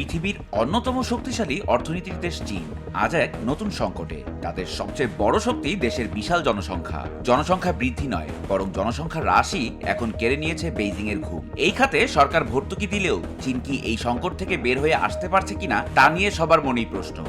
পৃথিবীর অন্যতম শক্তিশালী অর্থনীতির দেশ চীন। আজ এক নতুন সংকটে। তাদের সবচেয়ে বড় শক্তি দেশের বিশাল জনসংখ্যা। জনসংখ্যা বৃদ্ধি নয়, বরং জনসংখ্যা হ্রাসই এখন কেড়ে নিয়েছে বেইজিং এর ঘুম। এই খাতে সরকার ভর্তুকি দিলেও চীন কি এই সংকট থেকে বের হয়ে আসতে পারছে কিনা, তা নিয়ে সবার মনেই প্রশ্ন।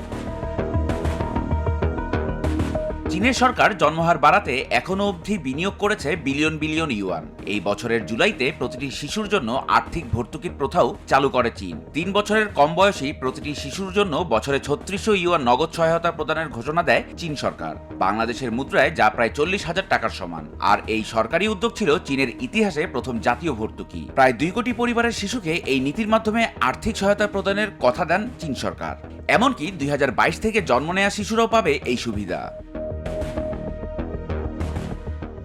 চীনের সরকার জন্মহার বাড়াতে এখনও অবধি বিনিয়োগ করেছে বিলিয়ন বিলিয়ন ইউয়ান। এই বছরের জুলাইতে প্রতিটি শিশুর জন্য আর্থিক ভর্তুকির প্রথাও চালু করে চীন। তিন বছরের কম বয়সী প্রতিটি শিশুর জন্য বছরে ছত্রিশশো ইউয়ান নগদ সহায়তা প্রদানের ঘোষণা দেয় চীন সরকার। বাংলাদেশের মুদ্রায় যা প্রায় চল্লিশ হাজার টাকার সমান। আর এই সরকারি উদ্যোগ ছিল চীনের ইতিহাসে প্রথম জাতীয় ভর্তুকি। প্রায় দুই কোটি পরিবারের শিশুকে এই নীতির মাধ্যমে আর্থিক সহায়তা প্রদানের কথা দেন চীন সরকার। এমনকি দুই হাজার বাইশ থেকে জন্ম নেওয়া শিশুরাও পাবে এই সুবিধা।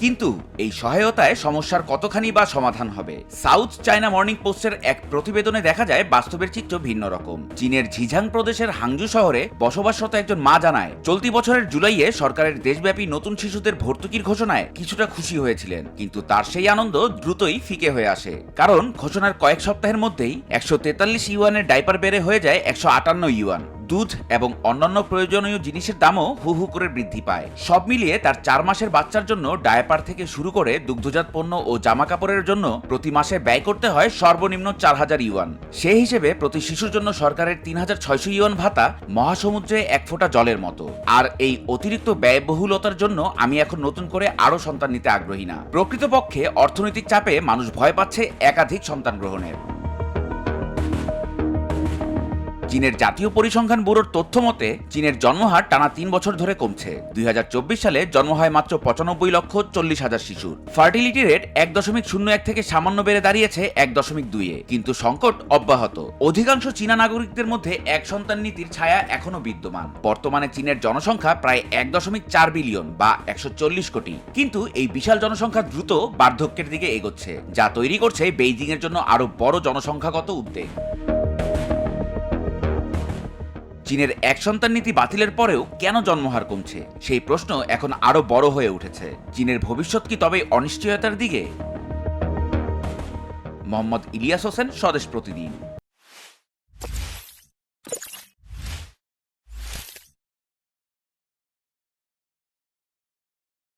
কিন্তু এই সহায়তায় সমস্যার কতখানি বা সমাধান হবে? সাউথ চায়না মর্নিং পোস্টের এক প্রতিবেদনে দেখা যায় বাস্তবের চিত্র ভিন্ন রকম। চীনের ঝিঝাং প্রদেশের হাংজু শহরে বসবাসরত একজন মা জানায়, চলতি বছরের জুলাইয়ে সরকারের দেশব্যাপী নতুন শিশুদের ভর্তুকির ঘোষণায় কিছুটা খুশি হয়েছিলেন, কিন্তু তার সেই আনন্দ দ্রুতই ফিকে হয়ে আসে। কারণ ঘোষণার কয়েক সপ্তাহের মধ্যেই একশো তেতাল্লিশ ইউয়ানের ডাইপার বেড়ে হয়ে যায় একশো আটান্ন ইউয়ান। দুধ এবং অন্যান্য প্রয়োজনীয় জিনিসের দামও হু হু করে বৃদ্ধি পায়। সব মিলিয়ে তার চার মাসের বাচ্চার জন্য ডায়াপার থেকে শুরু করে দুগ্ধজাত পণ্য ও জামা কাপড়ের জন্য প্রতি মাসে ব্যয় করতে হয় সর্বনিম্ন চার হাজার ইউয়ান। সেই হিসেবে প্রতি শিশুর জন্য সরকারের তিন হাজার ছয়শো ইউয়ান ভাতা মহাসমুদ্রে এক ফোঁটা জলের মতো। আর এই অতিরিক্ত ব্যয়বহুলতার জন্য আমি এখন নতুন করে আরও সন্তান নিতে আগ্রহী না। প্রকৃতপক্ষে অর্থনৈতিক চাপে মানুষ ভয় পাচ্ছে একাধিক সন্তান গ্রহণের। চীনের জাতীয় পরিসংখ্যান ব্যুরোর তথ্য মতে, চীনের জন্মহার টানা তিন বছর ধরে কমছে। দুই হাজার চব্বিশ সালে জন্ম হয় মাত্র পঁচানব্বই লক্ষ চল্লিশ হাজার শিশুর। ফার্টিলিটি রেট এক দশমিক শূন্য এক থেকে সামান্য বেড়ে দাঁড়িয়েছে এক দশমিক দুইয়ে কিন্তু সংকট অব্যাহত। অধিকাংশ চীনা নাগরিকদের মধ্যে এক সন্তান নীতির ছায়া এখনও বিদ্যমান। বর্তমানে চীনের জনসংখ্যা প্রায় এক দশমিক চার বিলিয়ন বা একশো চল্লিশ কোটি। কিন্তু এই বিশাল জনসংখ্যা দ্রুত বার্ধক্যের দিকে এগোচ্ছে, যা তৈরি করছে বেইজিং এর জন্য আরও বড় জনসংখ্যাগত উদ্বেগ। চীনের এক সন্তান নীতি বাতিলের পরেও কেন জন্মহার কমছে? সেই প্রশ্ন এখন আরও বড় হয়ে উঠেছে। চীনের ভবিষ্যৎ কি তবে অনিশ্চয়তার দিকে? মোহাম্মদ ইলিয়াস হোসেন স্বদেশ প্রতিদিন।